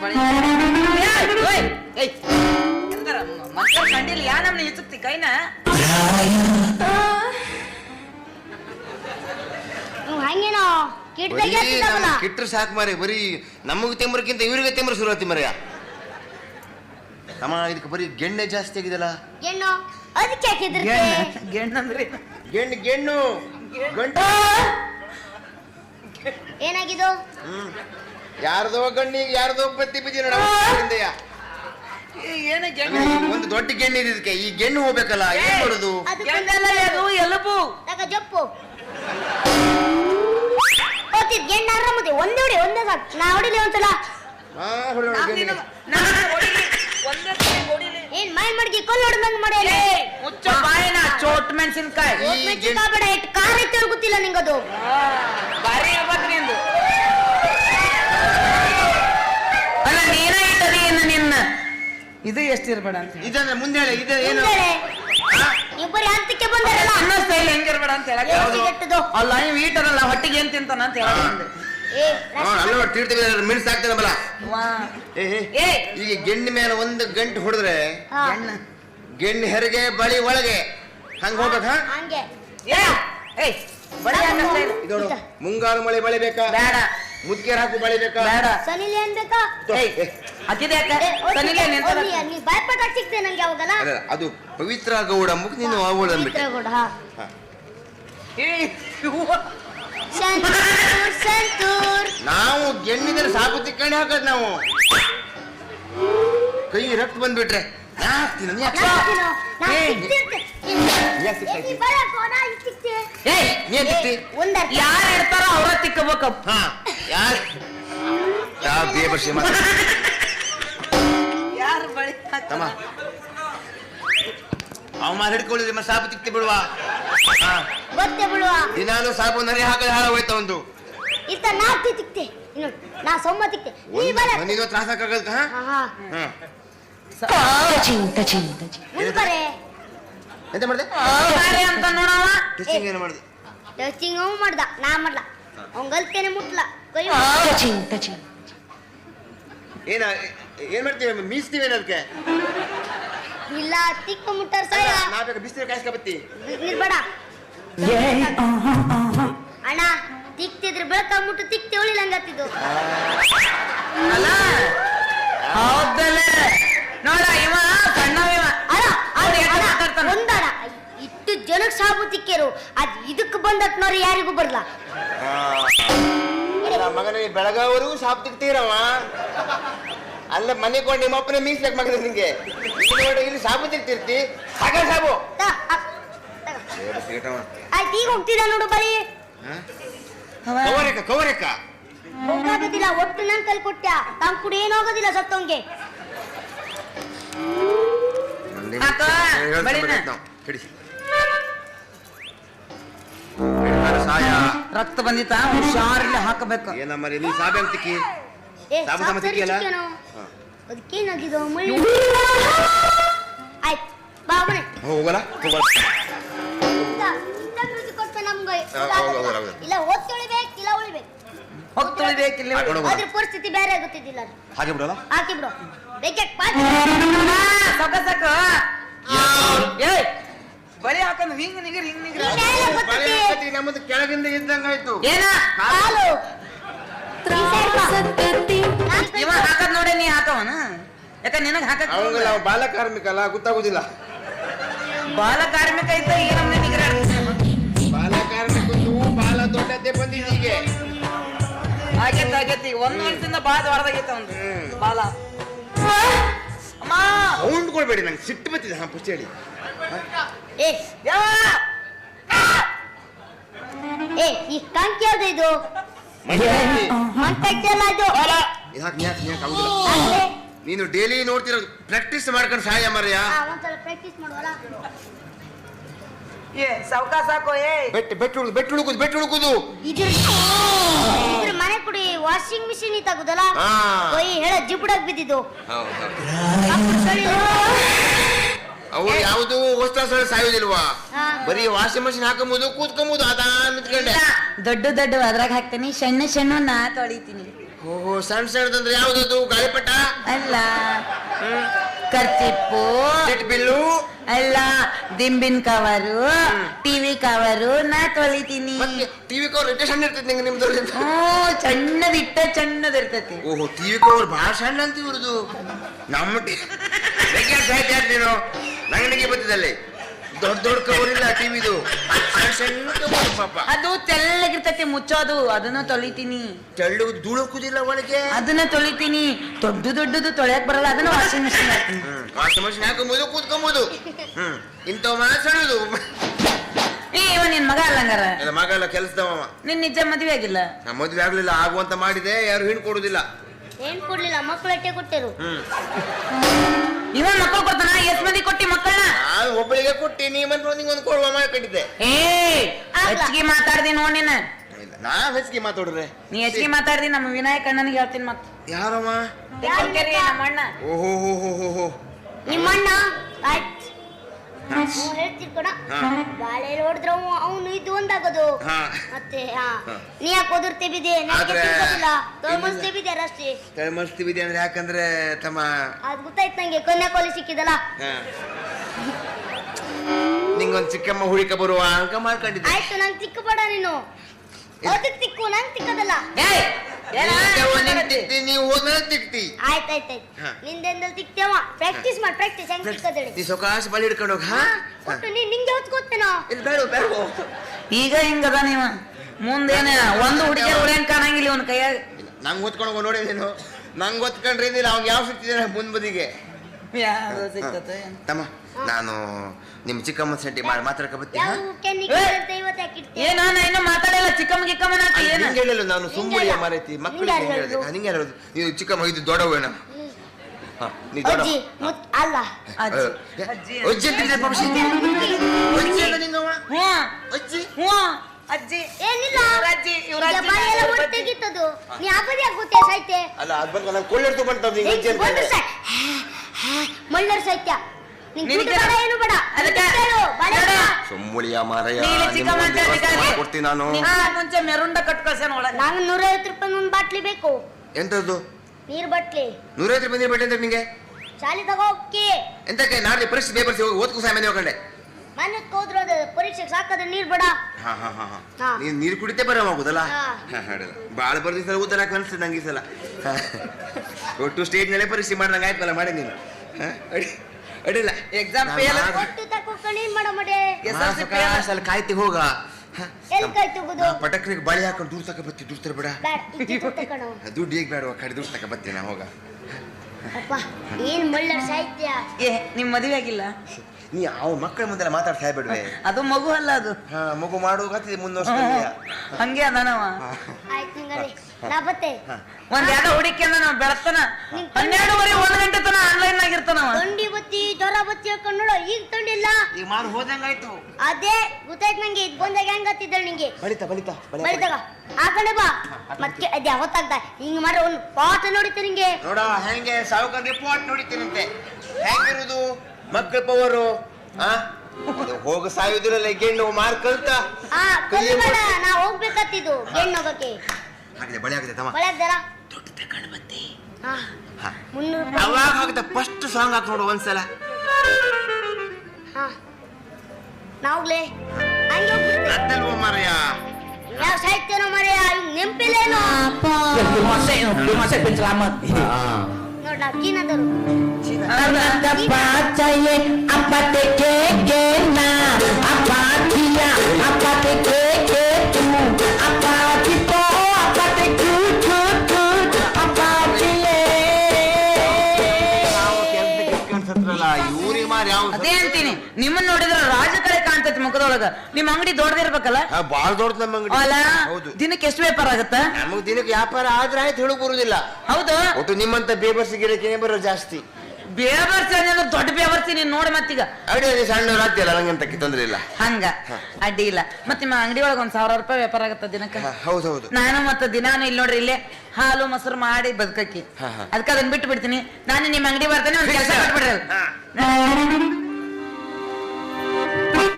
ಬಳಿ ಮಕ್ಕಳ ಮಂತ್ರ ಕಂಡಿಲ್ಲ ಯಾ ನಮ್ನ ಇಚ್ಚುತ್ತಿ ಕೈನ? ಹಂಗೇನೋ? ಕಿಟ್ರ ಸಾಕು ಮಾರಿ ಬರೀ ನಮಗ್ ತೆಂಬರ್ಕಿಂತ ಇವ್ರಿಗೆ ತೆಂಬರ್ ಶುರು ಆತಿ ಮರ್ಯ ಅಮ್ಮ ಇದಕ್ಕೆ ಬರೀ ಗೆಣ್ಣೆ ಜಾಸ್ತಿ ಆಗಿದಲ್ಲ ಗೆಣ್ಣು? ಅದಕ್ಕೆ ಹಾಕಿದ್ರಿ ಗೆಣ್ಣ ಗೆಣ್ಣ ಅಂದ್ರೆ ಗೆಣ್ಣು ಗೆಣ್ಣು. ಗಂಟು ಏನಾಗಿದು ಯಾರ್ದೋ ಗಣ್ಣಿಗೆ ಯಾರ್ದೋ ಬತ್ತಿ ಬಿದ್ದಿ ನೋಡ ಏ, ಏನ ಗೆಣ್ಣ ಒಂದು ದೊಡ್ಡ ಗೆಣ್ಣೆ ಇದಕ್ಕೆ. ಈ ಗೆಣ್ಣು ಹೋಗ್ಬೇಕಲ್ಲ ಏನ್ ಮಾಡುದು? ಎಲುಬು. ಜಪ್ಪು. ಓತಿದ್ ಗೆಣ್ಣ ಆರಾಮದೆ ಒಂದೇ ಹೊಡಿ ಒಂದೇ ಸಾಕು. ನಾ ಹೊಡಿಲಿ ಒಂದ್ಸಲ. ಏನ್ ಮೈ ಮಡ್ಗಿ ಕೊಲ್ ಹೊಡ್ದಂಗ್ ಮಾಡಿ ಮುಚ್ಚ ಬಾಯಿನ ಚೋಟ್ ಮೆಣಸಿನ್ಕಾಯಿ. ಈ ಗೆಣ್ಣೆ- ಬೇಡ ಇಟ್ ಕಾರ್ ಐತೆ ಗೊತ್ತಿಲ್ಲ ನಿಂಗದು. ಬಾರಿ ಅಲ್ಲ ನೀನ ಇಟ್ಟದಿ ಏನು ನಿನ್ನ ಇದು ಎಷ್ಟಿರ್ಬೇಡ ಅಂತ ಹೇಳಿ. ಇದಂದ್ರೆ ಮುಂದೆ ಹೇಳಿ ಇದು ಏನು? ಇಬ್ಬರು ಅಂತಕ್ಕೆ ಬರೀ ಹಂತಕ್ಕೆ ಬಂದಾರಲ್ಲ ಅನ್ನ ಸ್ಟೈಲ್ ಹೆಂಗಿರ್ಬೇಡ ಅಂತ ಹೇಳಕ್ ಏ, ಯಾವ್ದು? ಸಿಗಟ್ಟದು. ಅಲ್ಲ ಈಟರಲ್ಲ ಹೊಟ್ಟಿಗೆ ಏನ್ ತಿಂತಾನ ಅಂತ ಹೇಳಕ್ ಬಂದೆ. ಏ ಅಲ್ಲ ಮಿಣ್ಸ್ ವಾ. ಏ ಏ, ಏ. ಈಗ ಗೆಣ್ಣ ಮೇಲೆ ಒಂದು ಗಂಟು ಹೊಡೆದ್ರೆ ಹಾ. ಗೆಣ್ಣೆ. ಹೆರಿಗೆ ಬಳಿ ಒಳಗೆ. ಹಂಗ ಹೋಗ್ಬೇಕ? ಹಂಗೆ. ಏ ಅನ್ನ ಸ್ಟೈಲ್. ಇದೋಡು ಮುಂಗಾರು ಮಳೆ ಬಳಿ ಬೇಕಾ ಬೇಡ. ಮುದ್ಕೆ ಹಾಕು ಬಳಿ ಬೇಕಾ? ಬೇಡ. ಸನಿಲಿ ನೀ- ನಂಗೆ ಯಾವಾಗಲ್ಲ ಅದು ಪವಿತ್ರ ಗೌಡ ಮುಖ ನೀನು ಅವಳು ನಾವು ಗೆಣ್ಣಿದ್ರೆ ಸಾಕು ತಿಕ್ಕಣಿ ಹಾಕದ್ ನಾವು. ಕೈ ರಕ್ತ ಬಂದ್ಬಿಟ್ರೆ. ಯಾರು ಇರ್ತಾರ ಅವ್ರ ತಿಕ್ಕಬೇಕು. ಹಾ. ಯಾರ್? ಯಾ ಬೇಬರ್ಸಿ ಮಾತ ಯಾರು ಬಳಿ ತಮ್ಮ. ಅವ ಮಾತು ಹಿಡ್ಕೊಳ್ಳಿದ್ರೆ ಮತ್ತೆ ಸಾಬು ತಿಕ್ತಿ ಬಿಡುವ. ಹಾ. ಗೊತ್ತೇ ಬಿಡುವ. ದಿನಾಲು ಸಾಪು ನರಿ ಹಾಕದ ಹಾಳ ಹೋಯ್ತ ಒಂದು ಇತ್ತ ನಾ ತಿಕ್ತೆ. ಇನ್ನು ನಾ ಸೊಮ್ಮ ತಿಕ್ತೆ. ನೀ ಬರ. ಮನಿಗೂ ತ್ರಾಸ ಆಗೋದ್ ಹಾ? ಹಾ ಹಾ. ಹಾ. ಮುಂದ್ ಬರೇ. ಎಂತ ಮಾಡ್ದೆ? ಬಾರಿ ಅಂತ ನೋಡವ ಟೆಸ್ಟಿಂಗ್ ಏನು ಮಾಡ್ದೆ? ಟೆಸ್ಟಿಂಗ್ ಅವ್ ಮಾಡ್ದ. ನಾ ಮಾಡ್ಲ. ಅವಂಗಲ್ತೇನೆ ಮುಟ್ಲಾ. ಏನ ಏನ್ ಮಾಡ್ತೀವಿ ಮೀಸ್ತೀವಿ ಅದಕ್ಕೆ? ಇಲ್ಲ ತಿಕ್ಕ ಮುಟ್ಟಾರ ಸಾಯ ನಾ ಬೇಕು ಬಿಸಿಲು ನೀರ್ ಬೇಡ. ಅಣ್ಣ ತಿಕ್ತಿದ್ರೆ ಬೆಳಕ ಮುಟ್ಟು ತಿಕ್ತಿ ಉಳಿಲ್ಲ ಹಂಗತ್ತಿದ್ದು ಅಲ್ಲ ಹೌದಲ್ಲ. ನೋಡ ಇವ ಸಣ್ಣವ ಇವ. ಅಣ್ಣ ಅವ್ರು ಅಣ್ಣ, ಮಾತಾಡ್ತಾನ? ಒಂದಣ ಇಟ್ಟು ಜನಕ್ ಸಾಬು ತಿಕ್ಕೇರು ಅದ್ ಇದಕ್ ಬಂದಟ್ ನೋಡಿ ಯಾರಿಗೂ ಬರ್ಲ ಮಗನ ಬೆಳಗಾವರೆಗೂ ಸಾಪ್ ತಿಕ್ತೀರವ ಅಲ್ಲ ಮನೆ ಕೊಂಡು ನಿಮ್ಮ ಅಪ್ಪನೇ ಮೀಸ್ಲಕ್ ಮಗನ ನಿಂಗೆ. ಇಲ್ಲಿ ಸಾಬು ತಿಕ್ತಿರ್ತಿ. ಸಾಕ ಸಾಬು ತ, ಅ- ತಗ. ಆಯ್ತು ಈಗ ಹೋಗ್ತಿದ ನೋಡು ಬರೀ? ಕವರೇಕ ಕವರಕ. ಹೋಗಾಗೋದಿಲ್ಲ ಒಟ್ಟು ನನ್ ಕಲ್ ಕೊಟ್ಟ ತಾನ್ ಕೂಡ ಏನಾಗೋದಿಲ್ಲ ಸತ್ತವಂಗೆ ಆತ, ರಕ್ತ ಬಂದಿತ್ತ? ಹುಷಾರಲ್ಲಿ ಹಾಕಬೇಕು. ಏನಮ್ಮ ನೀ ಸಾಬೆ ಸಾಬು ತಿಕ್ಕಿಯಲ್ಲ. ಮುಳ್ಳು ಆಯ್ತು ಹೋಗಲ್ಲ ಹೋಗಲ್ಲ ಹೌದು, ಹೌದು, ಹೌದು. ಇಲ್ಲ ಓದ್ ತೊಳಿಬೇಕು ಇಲ್ಲ ಉಳಿಬೇಕು ಹೋಗಿ ತುಳಿಬೇಕಿಲ್ಲ ಹಾಕೊಂಡು ಅದ್ರ ಪರಿಸ್ಥಿತಿ ಬೇರೆ ಹಾಗೆ ಬಿಡಲ್ಲ ಹಾಕಿ ಬಿಡು. ಬೇಕೆ ಸೊಕ ಸಕ ಏಯ್ ಬಳಿ ಹಾಕಂದ್ ಹಿಂಗ್ ನಿಗ್ರಿ ಹಿಂಗ್ ನಿಗ್ರಿ. ಬಳೆ ಹಾಕತಿ ನಮ್ಮದು ಕೆಳಗಿಂದ ಇದ್ದಂಗಾಯ್ತು. ಏನ? ಕಾಲು. ಇವ ಹಾಕದ್ ನೋಡಿ ನೀ ಹಾಕವನ? ಯಾಕ ನಿನಗ್ ಹಾಕ ಅವಂಗಲ್ಲ ಅವ ಬಾಲ ಕಾರ್ಮಿಕ ಅಲ್ಲ ಗೊತ್ತಾಗುದಿಲ್ಲ. ಬಾಲ ಕಾರ್ಮಿಕ ಇದ್ದ ಈ ನಮ್ಗೆ ನಿಗಿರ ಬಾಲ ಕಾರ್ಮಿಕ ಬಾಲ ದೊಡ್ಡದ್ದೇ ಬಂದಿದೆ ಹೀಗೆ. ಆಗೈತಿ ಆಗೈತಿ. ಒಂದ್ ವರ್ಷದಿಂದ ಬಾಳ ದೊಡ್ಡದಾಗೈತ ಒಂದು ಬಾಲ. ಅಮ್ಮ! ಸೌಂಡ್ ಕೊಡ್ಬೇಡಿ ನಂಗೆ ಸಿಟ್ಟು ಬತ್ತಿದೆ ಹಾ ಪುಷ್ಟಿ ಹೇಳಿ. ಏ ಯಾವ ಏ ಈ ಕಂಕಿ ಯಾವ್ದು ಇದು? ಮಂಟಲ್ಲ ಇದು ಯಾಕೆ ಯಾಕೆ ಯಾಕೆ ಆಗುದಿಲ್ಲ ಹಾಕ್ಲೆ. ನೀನು ಡೈಲಿ ನೋಡ್ತಿರೋ ಪ್ರಾಕ್ಟೀಸ್ ಮಾಡ್ಕೊಂಡು ಸಹಾಯ ಮರ್ಯ ಆ, ಒಂದ್ಸಲ ಪ್ರಾಕ್ಟೀಸ್ ಮಾಡುವಲ್ಲ? ಏ ಸಾವ್ಕ ಸಾಕು ಏ. ಬೆಟ್ ಬೆಟ್ಟು ಉಳುದು ಬೆಟ್ ಉಳುಕುದು ಬೆಟ್ ಉಳುಕುದು. ಇದ್ರ ಇದ್ರ ಮನೆ ಕುಡಿ ವಾಷಿಂಗ್ ಮಿಷಿನ್ ಇತ್ತಾಗುದಲ್ಲ ಹಾ. ಹೇಳ ಜಿಬ್ಡಾಗ್ ಬಿದ್ದಿದ್ದು. ಹೌದು, ಅವು ಯಾವುದು ಹೊಸ ಸಲ ಸಾಯೋದಿಲ್ವಾ ಬರೀ ವಾಷಿಂಗ್ ಮಷಿನ್ ಹಾಕೊಂಬುದು ಕೂತ್ಕೊಂಬುದು ಅದಾ ನಿಂತ್ಕೊಂಡೆ. ದೊಡ್ಡ ದೊಡ್ಡ ಅದ್ರಾಗ ಹಾಕ್ತೀನಿ ಸಣ್ಣ ಸಣ್ಣ ನಾ ತೊಳಿತೀನಿ. ಓಹೋ ಸಣ್ಣ ಸಣ್ಣದಂದ್ರೆ ಯಾವ್ದದು ಗಾಳಿಪಟ? ಅಲ್ಲ. ಹ್ಮ್. ಚಿಟ್ ಬಿಲ್ಲು. ಅಲ್ಲ ದಿಂಬಿನ ಕವರು ಟಿವಿ ಕವರು ನಾ ತೊಳಿತೀನಿ. ಟಿವಿ ಕವರ್ ಎಷ್ಟು ಸಣ್ಣ ಇರ್ತೈತಿ ನಿಂಗೆ ನಿಮ್ದು ಹ್ಞೂ ಸಣ್ಣದಿಟ್ಟ ಸಣ್ಣದಿರ್ತೈತಿ ಓಹೋ ಟಿವಿ ಕವರ್ ಭಾಳ ಸಣ್ಣ ಅಂತ ಇವ್ರದು. ನಮ್ಮ ಟಿ ಸಾಹಿತ್ಯ ನಂಗೆ ಬರ್ತದಲ್ಲಿ ದೊಡ್ಡ ದೊಡ್ಡ ಕವರ್ ಇಲ್ಲ ಟಿವಿದು. ಸಣ್ಣ ಸಣ್ಣ ಕವರ್ ಪಾಪ. ಅದು ತೆಳ್ಳಗಿರ್ತೈತಿ ಮುಚ್ಚೋದು ಅದನ್ನ ತೊಳಿತೀನಿ. ತೆಳ್ಳು ದುಳುಕುದಿಲ್ಲ ಒಳಗೆ. ಅದನ್ನ ತೊಳಿತೀನಿ. ದೊಡ್ಡ ದೊಡ್ಡದು ತೊಳೆಯಕ್ ಬರಲ್ಲ ಅದನ್ನ ವಾಷಿಂಗ್ ಮಿಷಿನ್ ಹಾಕ್ತೀನಿ. ವಾಷಿಂಗ್ ಮಿಷಿನ್ ಹಾಕೊಂಬೋದು ಕೂತ್ಕೊಂಬುದು. ಹ್ಮ್ ಇಂಥವ್ ಮನ ಸಣ್ಣದು. ಏ ಇವ ನಿನ್ ಮಗ ಅಲ್ಲಂಗಾರ? ನನ್ನ ಮಗ ಎಲ್ಲ ಕೆಲಸದವ ನಿನ್ ನಿಜ ಮದ್ವೆ ಆಗಿಲ್ಲ? ನಮ್ಮ ಮದ್ವೆ ಆಗ್ಲಿಲ್ಲ ಆಗುವಂತ ಮಾಡಿದೆ ಯಾರು ಹಿಂಡ್ ಕೊಡುದಿಲ್ಲ. ಏನ್ ಕೊಡ್ಲಿಲ್ಲ ಮಕ್ಕಳು ಅಟ್ಟೆ ಕೊಟ್ಟಿರು. ಹ್ಮ್. ಇವ ಮಕ್ಕಳು ಕೊಡ್ತಾನ? ಎಸ್ ಮಂದಿ ಕೊಟ್ಟಿ ಮಕ್ಕಳನ್ನ? ನಾನು ಒಬ್ಬಳಿಗೆ ಕೊಟ್ಟಿನಿ ಮತ್ತೆ ನಿಂಗೆ ಒಂದು ಕೊಡುವ ಮಾಡಿ ಕಟ್ಟಿದ್ದೆ ಏ ಹೆಚ್ಚಿಗೆ ಮಾತಾಡ್ದಿ ನೋಡ್ ನೀನ ಇಲ್ಲ ನಾ ಹೆಚ್ಚಿಗೆ ಮಾತಾಡ್ರೆ ನೀ ಹೆಚ್ಚಿಗೆ ಮಾತಾಡ್ದಿ ನಮ್ಮ ವಿನಾಯಕ ಅಣ್ಣನಿಗೆ ಹೇಳ್ತೀನಿ ಮತ್ತೆ ಯಾರಮ್ಮ ನಮ್ಮ ಅಣ್ಣ ಓಹೋ ಹೋ ಹೋ ಹೋ ನಿಮ್ಮಣ್ಣ? ನಿಮ್ಮಣ್ಣ ಹೇಳ್ತಿರ್ ಕಣ. ಬಾಳೆ ನೋಡಿದ್ರ ಅವನು ಇದು ಒಂದಾಗೋದು. ಮತ್ತೆ. ನೀ ಯಾಕೆ ಒದರ್ತೆ ಬಿದ್ದೆ ಆದ್ರೆ ತೋಮಸ್ತೆ ಬಿದ್ದೆ ಅಷ್ಟೇ? ಅಂದ್ರೆ ಯಾಕಂದ್ರೆ ತಮ್ಮ ಅದ್ ಗೊತ್ತಾಯ್ತು ನಂಗೆ. ಕನ್ಯಾಕೋಲಿ ಸಿಕ್ಕಿದಲ್ಲ. ನಿಂಗೊಂದ್ ಚಿಕ್ಕಮ್ಮ ಹುಡುಕ ಬರುವ ಅಂಕ ಮಾಡ್ಕೊಂಡಿದ್ದೆ. ಆಯ್ತು ನಂಗೆ ತಿಕ್ಕಬೇಡ ನೀನು. ಅದಕ್ಕೆ ತಿಕ್ಕು? ನಂಗೆ ತಿಕ್ಕದಲ್ಲ. ನೀವ್ ಹೋದ್ಮೇಲೆ ತಿಕ್ತಿ. ಆಯ್ತು ಆಯ್ತು ಆಯ್ತು ಹಾ. ನಿಂದೆಂದಲ್ಲಿ ತಿಕ್ತೇವ ಪ್ರಾಕ್ಟೀಸ್ ಮಾಡಿ ಪ್ರಾಕ್ಟೀಸ್ ಹೆಂಗ್ ತಿಕ್ಕದಳಿ ನೀ ಸೊಕಾಸ್ ಬಳಿ ಹಿಡ್ಕೊಂಡು ಹೋಗ ಹಾ? ಒಟ್ಟು ನೀ ನಿಂಗೆ ಹೊತ್ತು ಗೊತ್ತೇನೋ? ಇಲ್ಲಿ ಬೇಡ ಬೇಡ ಈಗ ಹಿಂಗದ ನೀವ? ಮುಂದೇನ ಒಂದು ಹುಡುಗ ಉಳಿಯಂಗ್ ಕಾಣಂಗಿಲ್ಲ ಇವನ್ ಕೈಯಾಗ? ನಂಗೆ ಹೊತ್ಕೊಂಡು ನೋಡಿ ನೀನು. ನಂಗೆ ಹೊತ್ಕೊಂಡ್ರೆ ಇದಿಲ್ಲ ಅವ್ನ್ ಯಾವ ಸಿಗ್ತಿದ್ದಾನೆ ಮುಂದ್ ಬದಿಗೆ. ಯಾವ್ದು ತಮ್ಮ ನಾನು ನಿಮ್ಮ ಚಿಕ್ಕಮ್ಮ ಸೆಂಟಿ ಮಾಡಿ ಮಾತಾಡಕ ಬರ್ತೀನಿ ಯಾವ ಕೆನ್ನಿಗೆ ಏ! ಅಂತ ಇವತ್ತು ಯಾಕೆ ಇಡ್ತೀಯ? ಏನ ನಾ ಇನ್ನೂ ಮಾತಾಡಿಲ್ಲ ಚಿಕ್ಕಮ್ಮ ಗಿಕ್ಕಮ್ಮನ ಹಾಕಿ ಏನ ನಿಂಗೆ ಹೇಳಿಲ್ಲ ನಾನು ಸುಮ್ಮನೆ ಮಾರೈತಿ ಮಕ್ಕಳಿಗೆ ಹೇಳಿದೆ ಹೇಳಿದ್ರು? ನಿಂಗೆ ಹೇಳೋದು ನೀವು ಚಿಕ್ಕಮ್ಮ ಇದು ದೊಡ್ಡವೇನ ಹಾ ನೀ ದೊಡ್ಡ ಅಜ್ಜಿ ಮುತ್ ಅಲ್ಲ ಅಜ್ಜಿ ಅಜ್ಜಿ ಅಜ್ಜಿ ಅಜ್ಜಿ ಅಂತ ಇದ್ರೆ ಪಕ್ಷಿ ಅಜ್ಜಿ ಅಲ್ಲ ನಿಂಗವ್ವ ಹ್ಞೂ ಅಜ್ಜಿ ಹ್ಞೂ ಅಜ್ಜಿ ಏನಿಲ್ಲ ಇವ್ರ ಅಜ್ಜಿ ಇವ್ರ ಈಗ ಬಾಯಿ ಎಲ್ಲ ಅಜ್ಜಿ. ನೀ ಆಪದಿ ಆಗುತ್ತೆ ಸಾಹಿತ್ಯ ಅಲ್ಲ ಅದ್ ಬಂದು ನಂಗೆ ಕೊಳ್ಳೆಡ್ತು ಬಂತದ್ದು ನಿಂಗೆ ಅಜ್ಜಿ ಅಂತ ಮಳ್ಳರ್ ಸೈತ್ಯ. ಏನು ಬೇಡ. ಬಾಳೆ. ಸುಮ್ಮುಳಿಯ ಮಾರಯ್ಯ ಕೊಡ್ತೀನಿ ನಾನು. ಮುಂಚೆ ಮೆರುಂಡ ಒಳಗೆ. ನಂಗೆ ನೂರೈವತ್ತು ರೂಪಾಯಿ ಒಂದು ಬಾಟ್ಲಿ ಬೇಕು. ಎಂತದ್ದು? ನೀರ್ ಬಾಟ್ಲಿ. ನೂರೈವತ್ತು ರೂಪಾಯಿ ನೀರು ಬಟ್ಟೆ ಅಂತ ನಿಂಗೆ? ಶಾಲಿ ತಗೋಕೆ ಎಂತಕ್ಕೆ? ನಾಳೆ ಪರೀಕ್ಷೆ ಪೇಪರ್ಸ್ ಓದ್ಕೂ ಸಾಮಾನ್ಯ ಹೋಗಂಡೆ ಮನೆ ಹೋದ್ರು ಅದು ಪರೀಕ್ಷೆಗೆ ಸಾಕಾದ್ರೆ ನೀರ್ ಬೇಡ. ಹಾ ಹಾ ಹಾ ಹಾ. ಹಾ. ನೀನ್ ನೀರು ಕುಡಿತೇ ಬರೋ ಆಗುದಲ್ಲ ಹಾ. ಭಾಳ ಬರ್ದಿ ಸಲ ಉತ್ತರ ಅನ್ಸ್ತದೆ ನಂಗೆ ಈ ಸಲ. ಸ್ಟೇಜ್ ಸ್ಟೇಜ್ನಲ್ಲೇ ಪರೀಕ್ಷೆ ಮಾಡ್ದಂಗೆ ಆಯ್ತಲ್ಲ ಮಾಡಿ ನೀನು. ಹಾ? ಅಡಿ ಅಡಿಲ್ಲ. ಎಕ್ಸಾಮ್ ಫೇಲ್ ಅಲ್ಲಿ ಕಾಯ್ತಿ ಹೋಗ. ಎಲ್ಲಿ ಕಾಯ್ತು ಹೋಗುದು? ನಾ ಪಟಕ್ರಿಗೆ ಬಳಿ ಹಾಕೊಂಡು ದೂರ ತಕ ಬತ್ತಿ ದೂರ ಬೇಡ. ದುಡ್ಡು ಈಗ ಬೇಡ ಕಡೆ ದೂರ ತಕ ಬತ್ತಿ ನಾ ಹೋಗ. ಅಪ್ಪ ಏನ್ ಮಳ್ಳರ್ ಸಾಹಿತ್ಯ? ಏ ನಿಮ್ ಮದುವೆ ಆಗಿಲ್ಲ? ನೀ ಅವ್ ಮಕ್ಕಳ ಮುಂದೆ ಮಾತಾಡ್ತಾ ಹೇಳ್ಬೇಡ್ವೆ. ಅದು ಮಗು ಅಲ್ಲ ಅದು. ಹಾ ಮಗು ಮಾಡುವ ಮುಂದೆ ಹಂಗೆ ಅದಾನವ. ಆಯ್ತು ನಾ ಬತ್ತೆ. ಒಂದ್ ಯಾವ್ದೋ ಹುಡುಕಿ ನಾವ್ ಬೆಳತನ ಹನ್ನೆರಡುವರೆ ಒಂದ್ ಗಂಟೆ ತನ ಆನ್ಲೈನ್ ಇರ್ತಾನ ತೊಂಡಿ ಬತ್ತಿ ಜ್ವರ ಬತ್ತಿ ನೋಡು ಈಗ ತೊಂಡಿಲ್ಲ ಈಗ ಮಾರು ಹೋದಂಗಾಯ್ತು. ಅದೇ ಗೊತ್ತಾಯ್ತು ನಂಗೆ ಇದು ಬಂದಾಗ ಹೆಂಗ್ ಹತ್ತಿದ್ದಳು ನಿಂಗೆ? ಬಳಿತಾ ಬಳಿತಾ ಬಳಿದಾಗ ಆ ಕಡೆ ಬಾ. ಮತ್ತೆ ಅದ್ ಯಾವತ್ತಾಗ್ದ ಹಿಂಗ್ ಮಾಡ್ರೆ ಒಂದು ಪಾಠ ನೋಡಿತಿ ನಿಂಗೆ. ನೋಡ ಹೆಂಗೆ ಸಾವುಕಾರ ರಿಪೋರ್ಟ್ ನೋಡಿತೀನಂತೆ. ಹೆಂಗಿರುದು? ಮಕ್ಕಳ ಪವರು ಆ? ಹೋಗ ಸಾಯುದಿರಲ್ಲ ಗೆಣ್ಣು ಮಾರ್ಕ್ ಗೆಣ್ಣು ನಾ ಹೋಗ್ಬೇಕತ್ತಿದ್ದು ಹೆಣ್ಣು ಹೋಗಕ್ಕೆ. ಹಾಗಿದೆ ಬಳೆ ಆಗಿದೆ ತಮ್ಮ ದೊಡ್ಡ ತಗೊಂಡು ಬತ್ತಿ ಹಾ ಹಾ. ಮುನ್ನೂರು ರೂಪಾಯಿ ಅವಾಗ ಹಾಕಿದ ಫಸ್ಟ್ ಸಾಂಗ್ ಹಾಕಿ ನೋಡು ಒಂದ್ಸಲ ಹಾ ನಾವ್ಲೇ ಹಂಗೆ ಹೋಗ್ಬಿಡ್ತೆ ಅದ್ದಲ್ವ ಮಾರಯ್ಯ ಯಾವ ಸಾಹಿತ್ಯನೋ ಮರೆಯ ನೆಂಪಿಲ್ಲೇನೋ ನೋಡ್ ನಾವ್ ಚೀನಾದವರು ನಾವು ಅದೇ ಅಂತೀನಿ ನಿಮ್ಮನ್ನ ನೋಡಿದ್ರ ರಾಜಕಳೆ ಕಾಣ್ತೈತಿ ಮುಖದೊಳಗ. ನಿಮ್ ಅಂಗಡಿ ದೊಡ್ಡದಿರ್ಬೇಕಲ್ಲ? ಬಾಳ ದೊಡ್ಡ ನಮ್ಮ ಅಂಗಡಿ. ಅಲ್ಲ ಹೌದು. ದಿನಕ್ಕೆ ಎಷ್ಟು ವ್ಯಾಪಾರ ಆಗತ್ತ? ನಮಗ್ ದಿನಕ್ಕೆ ವ್ಯಾಪಾರ ಆದ್ರೆ ಆಯ್ತು ಹೇಳಕ್ ಬರುದಿಲ್ಲ. ಹೌದು. ಒಟ್ಟು ನಿಮ್ಮಂತ ಬೇಬರ್ಸ್ ಗಿಡಕ್ಕೆ ಬರೋ ಜಾಸ್ತಿ? ಬೇವರ್ಸಿ ಅಂದ್ರೆ ದೊಡ್ಡ ಬೇವರ್ಸಿ ನೀನ್ ನೋಡಿ ಮತ್ತೀಗ. ಅಡಿ ಸಣ್ಣ ರಾತ್ರಿ ನಂಗೆ ತೊಂದ್ರೆ ಇಲ್ಲ. ಹಂಗ? ಅಡ್ಡಿ ಇಲ್ಲ. ಮತ್ತೆ ನಿಮ್ಮ ಅಂಗಡಿ ಒಳಗ ಒಂದ್ ಸಾವಿರ ರೂಪಾಯಿ ವ್ಯಾಪಾರ ಆಗತ್ತ ದಿನಕ್ಕ? ಹೌದು ಹೌದು. ನಾನು ಮತ್ತೆ ದಿನಾನು ಇಲ್ಲಿ ನೋಡ್ರಿ ಇಲ್ಲೇ ಹಾಲು ಮೊಸರು ಮಾಡಿ ಬದುಕಕ್ಕಿ. ಅದಕ್ಕೆ ಅದನ್ನ ಬಿಟ್ಟು ಬಿಡ್ತೀನಿ ನಾನು ನಿಮ್ಮ ಅಂಗಡಿ ಬರ್ತೇನೆ ಒಂದ್ ಕೆಲಸ ಹಾ. ಮಾಡ್ಬಿಡ್ರಿ